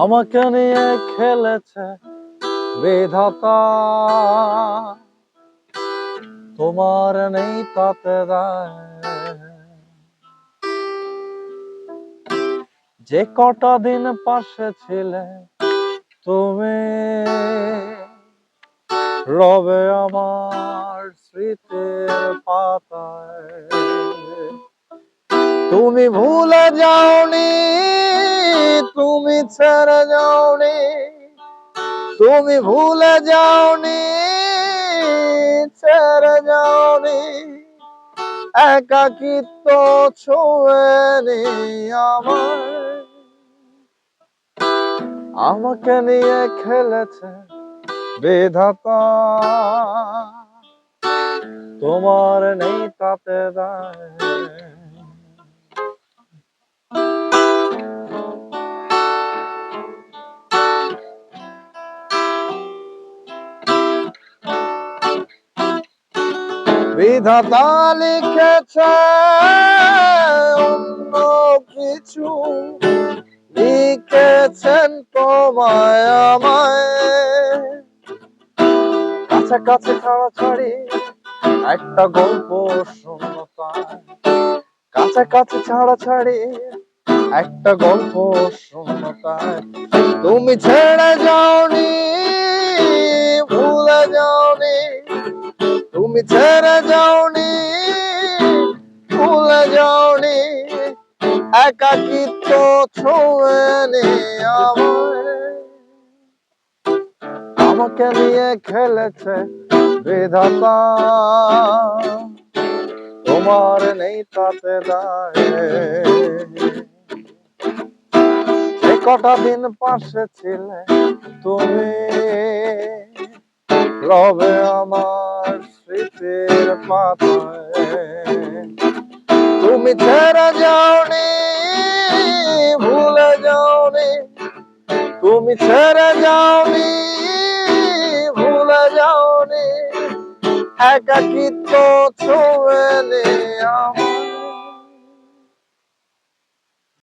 আমাকে নিয়ে খেলেছে বিধাতা। তোমার নেই তাতে যে কটা দিন পাশে ছিলে তুমি, রবে আমার স্মৃতি পাতায় তুমি ভুলে যাওনি, তুমি ছেড়ে যাওনি। তুমি ভুলে যাওনি, ছেড়ে যাওনি। একাকিত্ব ছোঁয়নি আমার আমাকে নিয়ে খেলেছে বিধাতা। তোমার নেই তাতে বিধাতা লিখেছে অন্য কিছু। লিখেছেন তোমায় আমায়। কাছাকাছি ছাড়াছাড়ি একটা গল্প শূন্যতায় কাছাকাছি ছাড়াছাড়ি একটা গল্প শূন্যতায় তুমি ছেড়ে যাওনি, ভুলে যাওনি। তুমি ছেড়ে যাওনি, ভুলে যাওনি। একাকিত্ব ছোঁয়নি আমায়। আমাকে নিয়ে খেলেছে বিধাতা, তোমার নেই তাতে দায়। কটা দিন পাশে ছিলে তুমি রবে আমার স্মৃতির পাতায়। তুমি ছেড়ে যাওনি, ভুলে যাওনি, তুমি ছেড়ে যাওনি একাকিত্ব ছোঁয়নি আমার।